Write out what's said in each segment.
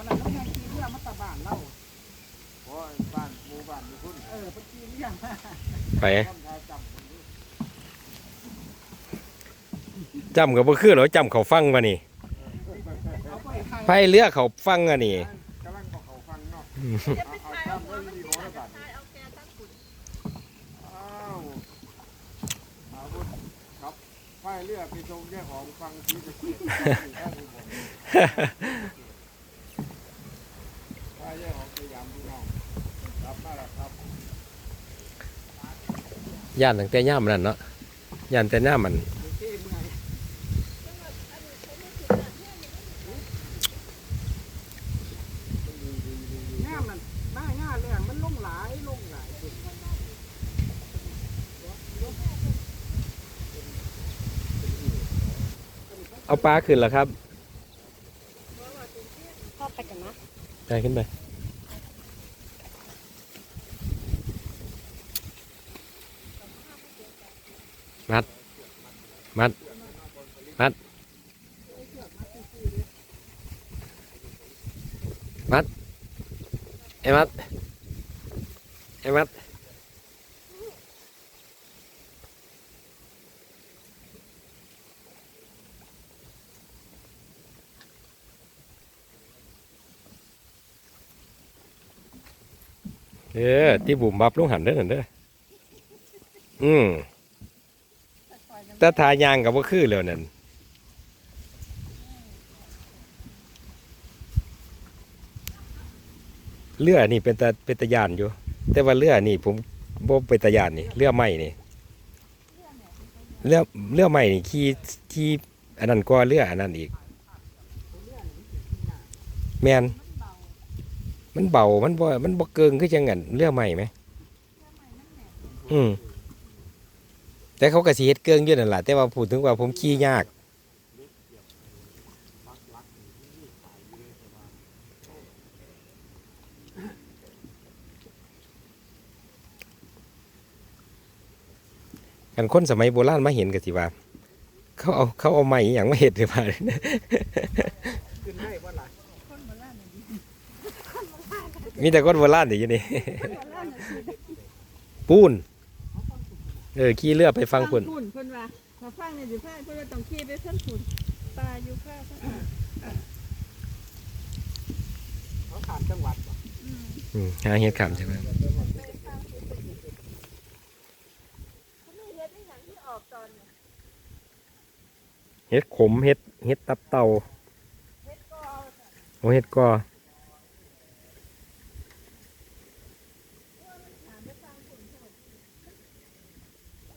อนนั้นต้องยังขี่เรือมาตะบ้านเราโอ้ยบ้านหมู่บ้านมีคุณเออเพิ่นขี่เรือมาไปคนไทยจำคนนี้จำกับบ่คือเหรอจำเขาฟังวะนี่เอาไปทางไฟเรือเขาฟังอะนี่ กำลังบอกเขาฟังเนาะจะไปถ่ายเอาหัวมันสิถ่ายเอาแกทั้งขุนอ้าวอาวุธครับไฟเรือไปชมเจ้าของฟังที่จะเกียรติท่านผู้ชมไฟเรือของสยามพี่น้องรับมาแล้วครับ ย่านตั้งแต่ย่ามนั่นเนาะย่านแต่ย่ามมันเท่เมื่อยงามนั่นหน้าง่าแรงมันลงหลายลงหลายพุ่นเอาปลาขึ้นแล้วครับพ่อไปกันนะไปขึ้นไป มัด มัด มัด มัด ไอ้มัด ไอ้มัด เออที่บุ่มบับลงหันเด้อหันเด้ออืม แต่ทายางกับว่าคือแล้วนั่นเรือนี่เป็นตาเป็นตะยานอยู่ แต่ว่าเรือนี่ผมบ่เป็นตะยานนี่เรือใหม่นี่เรือเรือใหม่นี่ขี่ขี่อันนั้นก็เรืออันนั้นอีก แมนมันเบามันบ่มันบ่เกิงคือจังงั้นเรือใหม่ไหมอืม แต่เขาก็สิเฮ็ดเกิงอยู่นั่นแหละแต่ว่าพูดถึงว่าผมขี่ยาก กันคนสมัยโบราณมาเห็นก็สิว่า เขาเอาเขาเอาไม้อหย่างมาเฮ็ดหรือเปล่าขึ้นได้บ่ล่ะคนโบราณน่ะดีมีแต่คนโบราณอยู่นี่คนโบราณน่ะดีปูนเออขี่เรือไปฟังพุ่นขุนเพิ่นว่ามาฟังในสิฟังเพิ่นว่าต้องขี่ไปทั้งขุนปลาอยู่ข้าวทั้งขุนเขาขามจังหวัดบ่อืมอืมหาเฮ็ดขำใช่ไหมเขาไม่เฮ็ดในหยังที่ออกตอนเนี่ยเฮ็ดขมเฮ็ดเฮ็ดตับเต่าเฮ็ดก็เอาโอเฮ็ดก็ถามไปฟังขุนเพิ่น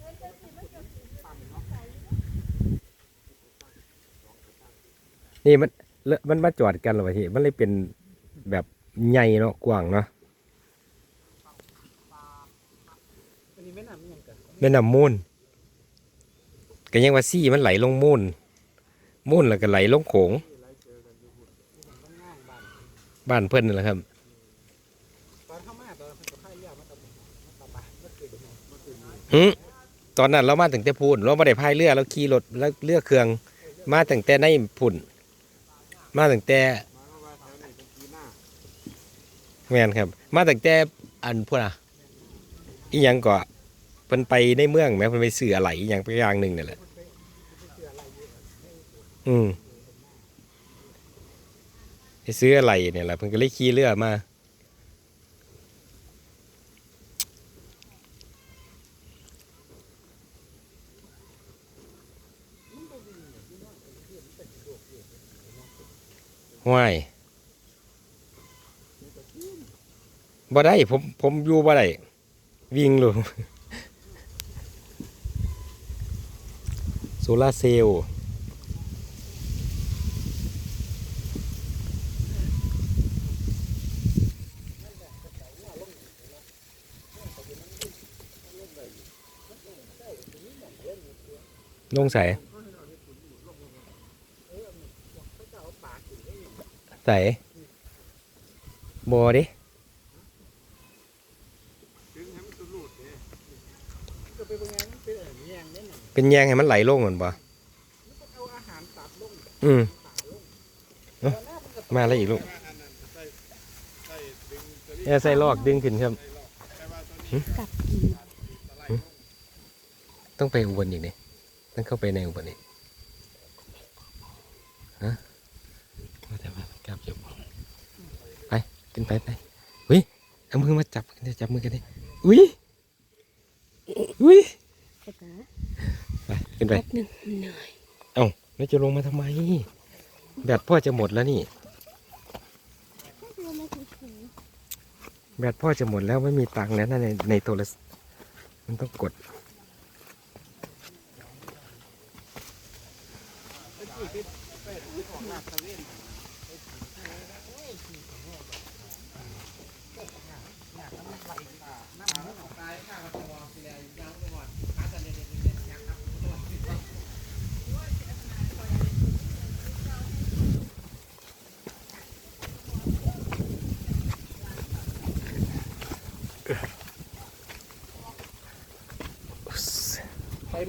เฮ็ดจังซี่มันก็สิ นี่มันเลอะมันมาจอดกันเหรอวะที่มันเลยเป็นแบบใหญ่เนาะกว้างเนาะอันนี้แม่น้ำอิหยังกันแม่น้ำมูลก็ยังว่าซี่มันไหลลงมูลมูลแล้วก็ไหลลงโขงต้องง่างบ้านบ้านเพิ่นนั่นแหละครับตอนเข้ามาตอนเพิ่นก็พายเรือมาตะมาตะบ้านมาขึ้นมาขึ้นหึตอนนั้นเรามาตั้งแต่พูนเราไม่ได้พายเรือเราขี่รถแล้วเรือเครื่องมาตั้งแต่ในพุ่น มาตั้งแต่แถวนี้เป็นปีหน้าแม่นครับ มาตั้งแต่อันพุ่นอะอีหยังก็เพิ่นไปในเมืองแม้เพิ่นไปซื้ออะไรอีหยังไปอย่างหนึ่งนั่นแหละอืมไปซื้ออะไรเนี่ยแหละเพิ่นก็เลยขี่เรือมา ห้วยบ่ได้ผมผมอยู่บ่ได้วิ่งลงโซลาร์เซลล์ลงใส่ ใส่บอดิถึงให้มันตุลูดเปเป็นไงเป็นอะไรแยงให้มันไหลลงเหมือนบ่มันก็เอาอาหารตัดลงอืมตอนหน้ามันก็มาแล้วอีกลูกว่าอันนั้นเออใส่ลอกดึงขึ้นครับกับกินต้องไปอุบลอีกนี่ต้องเข้าไปในอุบลอีกฮะว่าแต่ว่ากลับอยู่ไป ขึ้นไปไปอุ้ยเอามือมาจับกันดิจับมือกันดิอุ้ยอุ้ยกระตาไปขึ้นไปแป๊บหนึงเหนื่อยเอ้าแล้วจะลงมาทำไม แบตพ่อจะหมดแล้วนี่ แบตพ่อจะหมดแล้วไม่มีตังค์แล้วนะในในโทรศัพท์มันต้องกด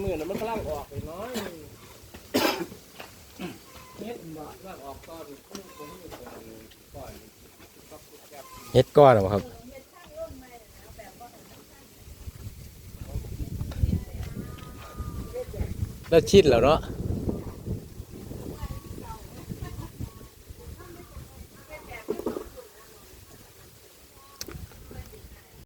มือน่ะมันกำลังออกไปน้อยเฮ็ดบ่กำลังออกก่อนผมผมอยู่ก่อนก่อนก็แกบเฮ็ดก้อนเหรอครับ แล้วชิดแล้วเนาะ